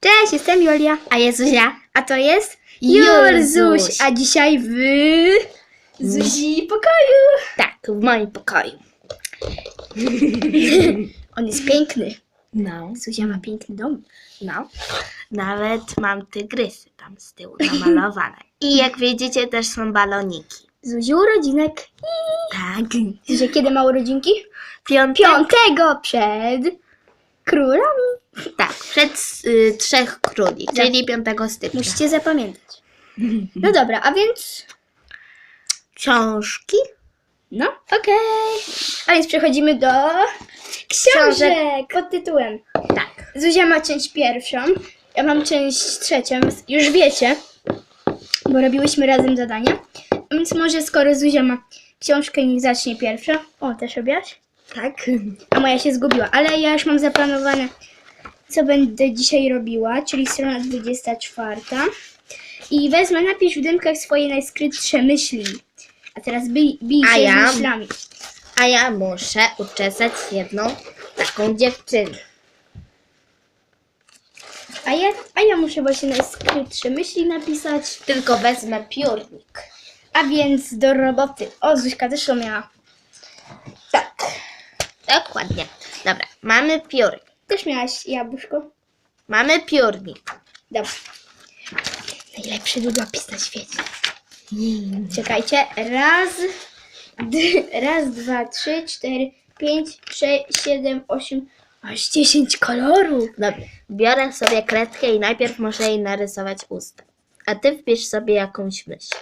Cześć, jestem Julia. A jest Zuzia. A to jest. Julzuś. A dzisiaj w Zuzi pokoju. Tak, w moim pokoju. On jest piękny. No, Zuzia ma piękny dom. no. Nawet mam tygrysy tam z tyłu namalowane. I jak widzicie też są baloniki. Zuzi urodzinek. Tak. Zuzia kiedy ma urodzinki? Piątek. Piątego przed królami. Tak, przed y, trzech króli, Tak. czyli 5 stycznia. Musicie zapamiętać. No dobra, a więc... Książki? No, okej. A więc przechodzimy do książek pod tytułem. Tak. Zuzia ma część pierwszą, ja mam część trzecią, więc już wiecie, bo robiłyśmy razem zadania. A Więc może skoro Zuzia ma książkę, niech zacznie pierwsza. O, też robiłaś? Tak. A moja się zgubiła, ale ja już mam zaplanowane, co będę dzisiaj robiła, czyli strona 24. I wezmę, napisz w dymkach swoje najskrytsze myśli. A teraz bij, bij A się ja? z myślami. A ja muszę uczesać jedną taką dziewczynę. A ja, a ja muszę właśnie najskrytsze myśli napisać. Tylko wezmę piórnik. A więc do roboty. O, Zuśka też to miała. Tak. Dokładnie. Dobra, mamy piórnik. Też miałaś jabłuszko? Mamy piórnik. Dobra. Najlepszy długopis na świecie. Czekajcie. Raz, raz, dwa, trzy, cztery, pięć, sześć, siedem, osiem, aż dziesięć kolorów. Dobra, biorę sobie kredkę i najpierw muszę jej narysować usta. A ty wpisz sobie jakąś myśl.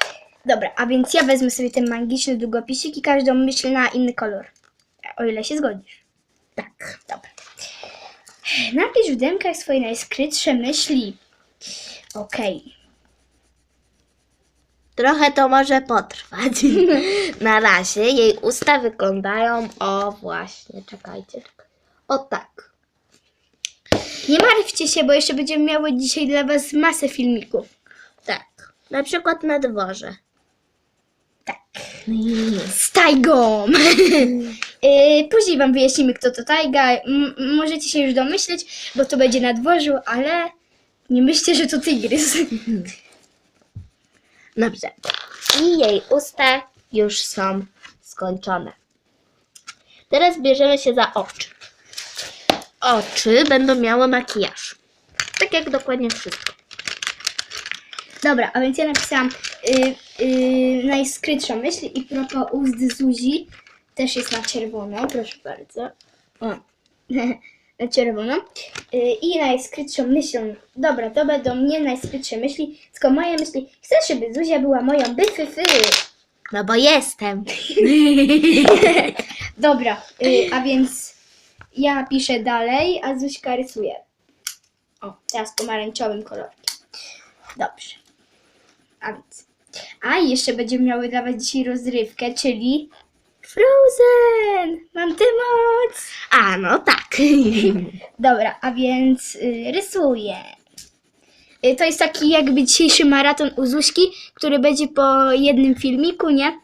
Dobra, a więc ja wezmę sobie ten magiczny długopisik i każdą myśl na inny kolor. O ile się zgodzisz. Tak. Dobra. Napisz w demkach swoje najskrytsze myśli. Okej. Trochę to może potrwać. Na razie jej usta wyglądają o właśnie, czekajcie. czekaj. O tak. Nie martwcie się, bo jeszcze będziemy miały dzisiaj dla Was masę filmików. Tak. Na przykład na dworze. Tak. Z Tajgą! Yy, Później Wam wyjaśnimy, kto to Tajga. Możecie się już domyśleć, bo to będzie na dworzu, ale nie myślcie, że to tygrys. Dobrze. I jej usta już są skończone. Teraz bierzemy się za oczy. Oczy będą miały makijaż. Tak jak dokładnie wszystko. Dobra, a więc ja napisałam yy, yy, najskrytszą myśl i propos ust Zuzi też jest na czerwono, proszę bardzo. O, na czerwono. Yy, I najskrytszą myślą, dobra, to będą nie najskrytsze myśli, tylko moje myśli. Chcę, żeby Zuzia była moją byfyfy. No bo jestem. Dobra, yy, a więc ja piszę dalej, a Zuśka rysuje. O, teraz pomarańczowym kolorkiem. Dobrze. A więc. A jeszcze będziemy miały dla Was dzisiaj rozrywkę, czyli Frozen! Mam tę moc! A, no tak. Dobra, a więc y, rysuję. Y, to jest taki jakby dzisiejszy maraton u Zuśki, który będzie po jednym filmiku, nie?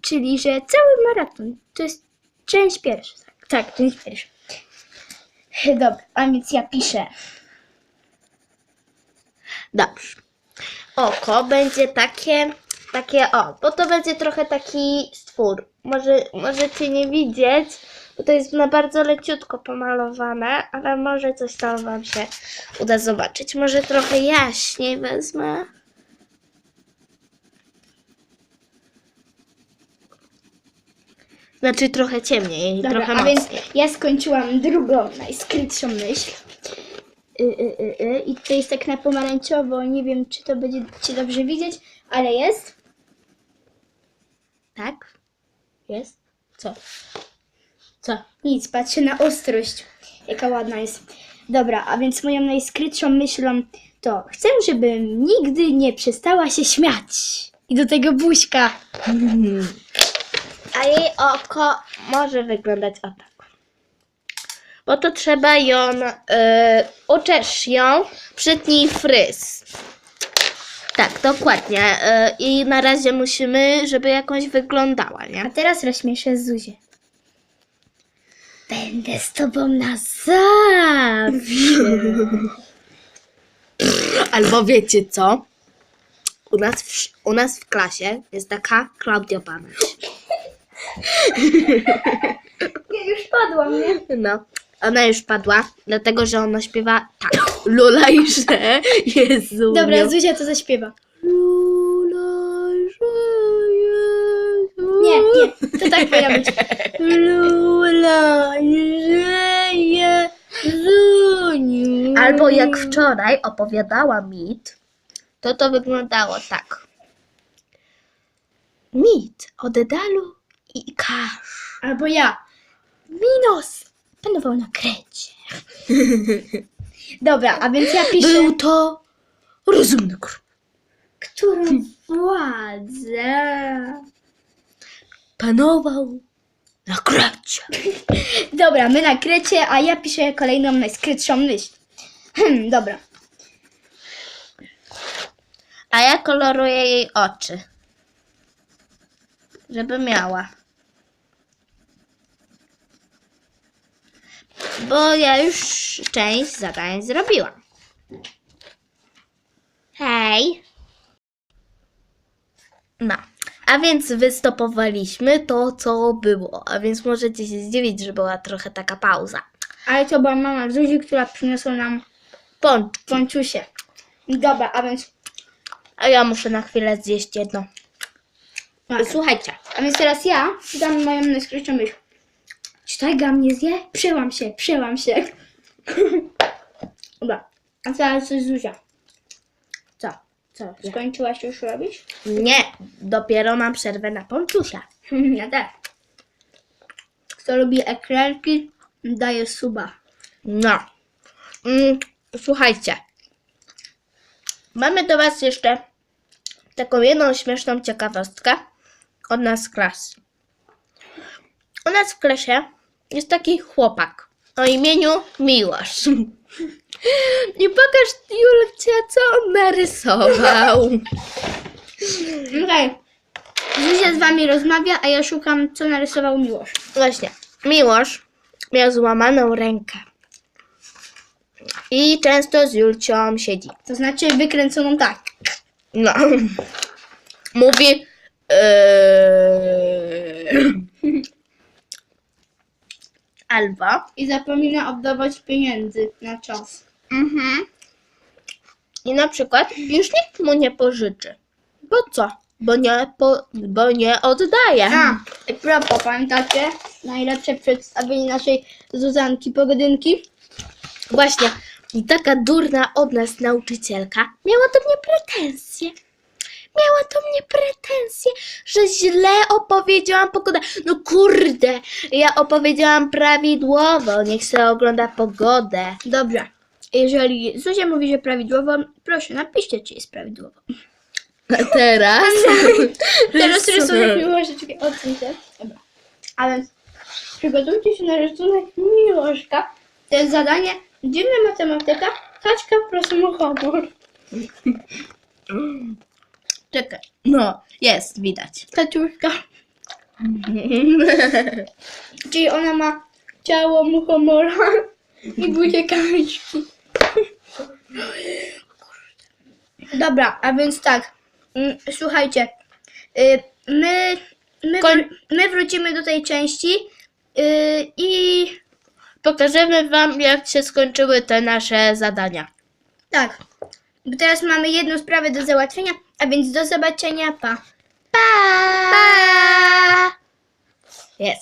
Czyli, że cały maraton. To jest część pierwsza. Tak, tak część pierwsza. Dobra, a więc ja piszę. Dobrze. Oko będzie takie, takie o, bo to będzie trochę taki stwór. Może, możecie nie widzieć, bo to jest na bardzo leciutko pomalowane, ale może coś tam wam się uda zobaczyć. Może trochę jaśniej wezmę. Znaczy trochę ciemniej, Dobra, trochę a więc ja skończyłam drugą, najskrytszą myśl. Y, y, y, y. I to jest tak na pomarańczowo, nie wiem czy to będziecie dobrze widzieć, ale jest. Tak? Jest? Co? Co? Nic, patrzę na ostrość, jaka ładna jest. Dobra, a więc moją najskrytszą myślą to chcę, żebym nigdy nie przestała się śmiać. I do tego buźka. A jej oko może wyglądać o tak. Bo to trzeba ją, y, uczesz ją, przytnij fryz. Tak, dokładnie. Y, I na razie musimy, żeby jakąś wyglądała, A nie? teraz rozśmieszę Zuzię. Będę z tobą na zawsze. Albo wiecie co? U nas, w, sz- u nas w klasie jest taka Klaudia Banaś. Ja już padłam, nie? No, ona już padła, dlatego że ona śpiewa tak. Lula i że Jezu. Dobra, Zuzia to zaśpiewa. Lula i że Jezu. Nie, nie, to tak powinno być. Lula i że Jezuniu. Albo jak wczoraj opowiadała mit, to to wyglądało tak. Mit oddalu i kasz. Albo ja. Minos panował na krecie. Dobra, a więc ja piszę, Był to rozumny król. którą władzę. Panował na krecie. Dobra, my na krecie, a ja piszę kolejną najskrytszą myśl. Hmm, dobra. A ja koloruję jej oczy. Żeby miała. Bo ja już część zadań zrobiłam. Hej. No. A więc wystopowaliśmy to, co było. A więc możecie się zdziwić, że była trochę taka pauza. Ale to była mama Zuzi, która przyniosła nam Pączki. pączusie. Dobra, a więc, A ja muszę na chwilę zjeść jedno. Słuchajcie. a więc teraz ja czytam moją najskrytszą myśl. Czy Tajga mnie zje? Przełam się, przełam się. Dobra, a teraz Zuzia. Co? Co? Skończyłaś już robić? Nie, dopiero mam przerwę na pączusia. Ja też. Kto lubi eklerki, daje suba. No. Mm, słuchajcie. Mamy do Was jeszcze taką jedną śmieszną ciekawostkę od nas z klasy. U nas w klasie jest taki chłopak o imieniu Miłosz. I pokaż Julcia, co on narysował. Okej. Zuzia z wami rozmawia, a ja szukam, co narysował Miłosz. Właśnie, Miłosz miał złamaną rękę. I często z Julcią siedzi. To znaczy wykręconą tak. No. Mówi. Eee... Albo. I zapomina oddawać pieniędzy na czas. Mhm. I na przykład już nikt mu nie pożyczy. Bo co? Bo nie, po, bo nie oddaje. A, i propos, pamiętacie? Najlepsze przedstawienie naszej Zuzanki Pogodynki. Właśnie. I taka durna od nas nauczycielka miała do mnie pretensje. Miała do mnie pretensje, że źle opowiedziałam pogodę. No kurde, ja opowiedziałam prawidłowo. Niech się ogląda pogodę. Dobrze. Jeżeli Zuzia mówi, że prawidłowo, proszę napiszcie, czy jest prawidłowo. A teraz? Teraz Rysunek. Miłoszeczki. Odsuń się. Dobra. A więc przygotujcie się na rysunek Miłoszka. To jest zadanie dziwna matematyka. Kaczka proszę o honor. Czekaj. No, jest, widać. Kaczuszka. Czyli ona ma ciało muchomora i buzię kaczki. Dobra, a więc tak. mm, Słuchajcie. y, My, my, Koń- wr- my wrócimy do tej części y, i Pokażemy wam, jak się skończyły te nasze zadania. tak. Bo teraz mamy jedną sprawę do załatwienia, a więc do zobaczenia, pa! Pa! pa!